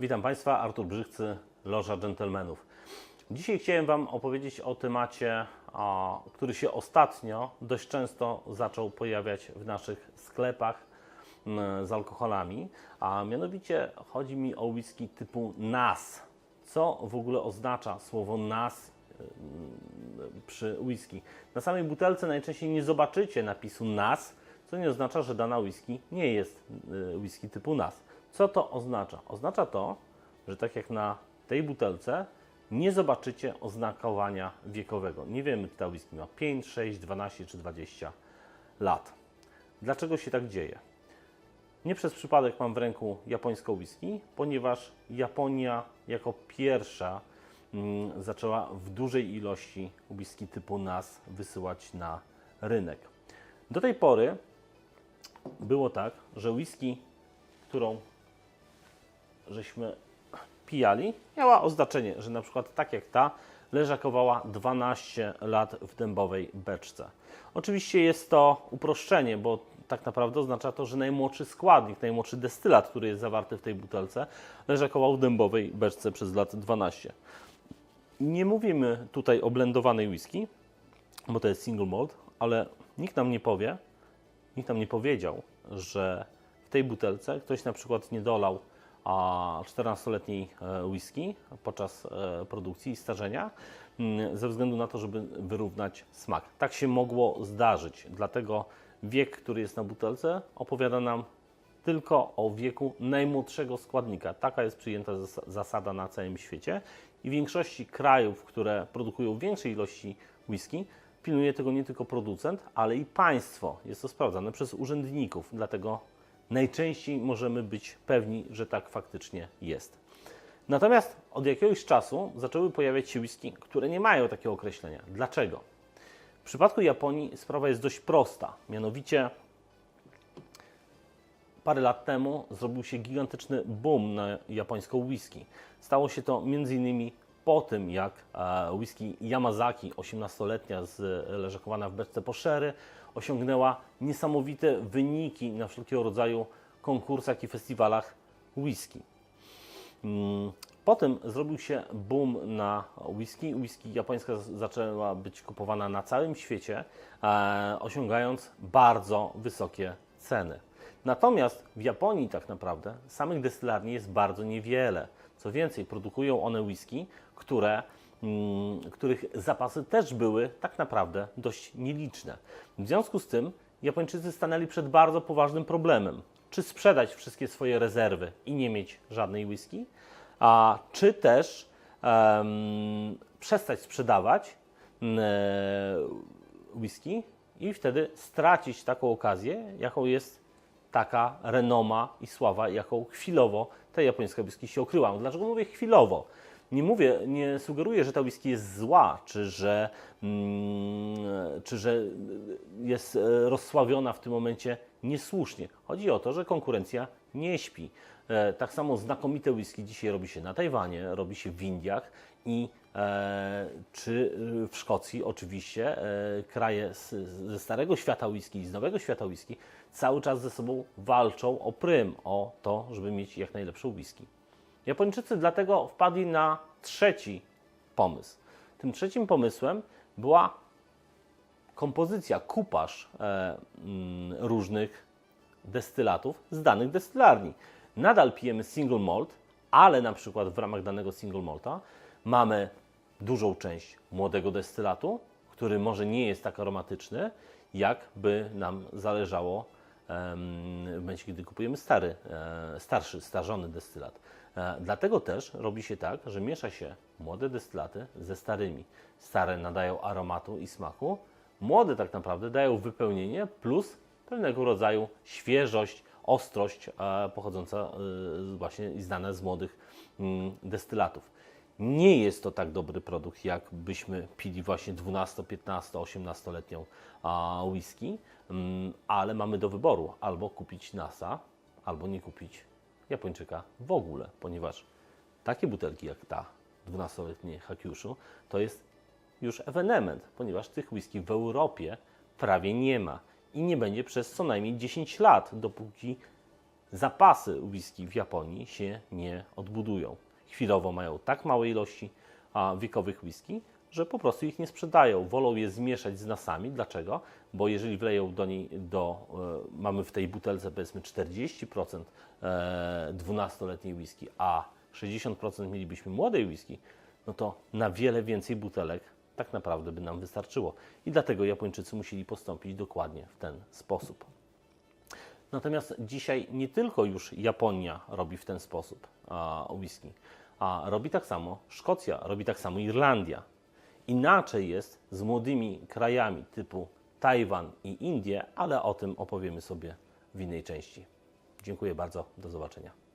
Witam Państwa, Artur Brzywcy, Loża Dżentelmenów. Dzisiaj chciałem Wam opowiedzieć o temacie, który się ostatnio dość często zaczął pojawiać w naszych sklepach z alkoholami, a mianowicie chodzi mi o whisky typu NAS. Co w ogóle oznacza słowo NAS przy whisky. Na samej butelce najczęściej nie zobaczycie napisu NAS, co nie oznacza, że dana whisky nie jest y, whisky typu NAS. Co to oznacza? Oznacza to, że tak jak na tej butelce nie zobaczycie oznakowania wiekowego. Nie wiemy, czy ta whisky ma 5, 6, 12 czy 20 lat. Dlaczego się tak dzieje? Nie przez przypadek mam w ręku japońską whisky, ponieważ Japonia jako pierwsza mm, zaczęła w dużej ilości whisky typu NAS wysyłać na rynek. Do tej pory było tak, że whisky, którą żeśmy pijali, miała oznaczenie, że na przykład tak jak ta leżakowała 12 lat w dębowej beczce. Oczywiście jest to uproszczenie, bo tak naprawdę oznacza to, że najmłodszy składnik, najmłodszy destylat, który jest zawarty w tej butelce, leżakował w dębowej beczce przez lat 12. Nie mówimy tutaj o blendowanej whisky, bo to jest single malt, ale nikt nam nie powie, nikt nam nie powiedział, że w tej butelce ktoś na przykład nie dolał a 14-letniej e, whisky podczas e, produkcji i starzenia mm, ze względu na to, żeby wyrównać smak. Tak się mogło zdarzyć, dlatego wiek, który jest na butelce opowiada nam tylko o wieku najmłodszego składnika. Taka jest przyjęta zas- zasada na całym świecie i w większości krajów, które produkują większej ilości whisky, pilnuje tego nie tylko producent, ale i państwo. Jest to sprawdzane przez urzędników, dlatego najczęściej możemy być pewni, że tak faktycznie jest. Natomiast od jakiegoś czasu zaczęły pojawiać się whisky, które nie mają takiego określenia. Dlaczego? W przypadku Japonii sprawa jest dość prosta. Mianowicie parę lat temu zrobił się gigantyczny boom na japońską whisky. Stało się to m.in. po tym, jak e, whisky Yamazaki, 18-letnia, z, leżakowana w beczce po sherry, osiągnęła niesamowite wyniki na wszelkiego rodzaju konkursach i festiwalach whisky. Mm, Potem zrobił się boom na whisky. Whisky japońska zaczęła być kupowana na całym świecie, e, osiągając bardzo wysokie ceny. Natomiast w Japonii tak naprawdę samych destylarni jest bardzo niewiele. Co więcej, produkują one whisky, które, których zapasy też były tak naprawdę dość nieliczne. W związku z tym Japończycy stanęli przed bardzo poważnym problemem. Czy sprzedać wszystkie swoje rezerwy i nie mieć żadnej whisky, a czy też em, przestać sprzedawać mm, e, whisky i wtedy stracić taką okazję, jaką jest taka renoma i sława, jaką chwilowo ta japońska whisky się okryła. Dlaczego mówię chwilowo? Nie mówię, nie sugeruję, że ta whisky jest zła, czy że, mm, czy że jest e, rozsławiona w tym momencie niesłusznie. Chodzi o to, że konkurencja nie śpi. E, Tak samo znakomite whisky dzisiaj robi się na Tajwanie, robi się w Indiach i e, czy e, w Szkocji oczywiście e, kraje z, ze starego świata whisky i z nowego świata whisky cały czas ze sobą walczą o prym, o to, żeby mieć jak najlepszą whisky. Japończycy dlatego wpadli na trzeci pomysł. Tym trzecim pomysłem była kompozycja, kupaż e, mm, różnych destylatów z danych destylarni. Nadal pijemy single malt, ale na przykład w ramach danego single malta mamy dużą część młodego destylatu, który może nie jest tak aromatyczny, jak by nam zależało w momencie, kiedy kupujemy stary, e, starszy, starzony destylat. E, Dlatego też robi się tak, że miesza się młode destylaty ze starymi. Stare nadają aromatu i smaku, młode tak naprawdę dają wypełnienie plus pewnego rodzaju świeżość, ostrość e, pochodząca właśnie i znana z młodych mm, destylatów. Nie jest to tak dobry produkt, jak byśmy pili właśnie 12, 15, 18-letnią a, whisky, mm, ale mamy do wyboru albo kupić NASA, albo nie kupić Japończyka w ogóle, ponieważ takie butelki jak ta 12-letnie Hakyushu to jest już ewenement, ponieważ tych whisky w Europie prawie nie ma i nie będzie przez co najmniej 10 lat, dopóki zapasy whisky w Japonii się nie odbudują. Chwilowo mają tak małe ilości a, wiekowych whisky, że po prostu ich nie sprzedają. Wolą je zmieszać z nasami. Dlaczego? Bo jeżeli wleją do niej, do, e, mamy w tej butelce powiedzmy 40% e, 12-letniej whisky, a 60% mielibyśmy młodej whisky, no to na wiele więcej butelek tak naprawdę by nam wystarczyło. I dlatego Japończycy musieli postąpić dokładnie w ten sposób. Natomiast dzisiaj nie tylko już Japonia robi w ten sposób a, whisky, a robi tak samo Szkocja, robi tak samo Irlandia. Inaczej jest z młodymi krajami typu Tajwan i Indie, ale o tym opowiemy sobie w innej części. Dziękuję bardzo, do zobaczenia.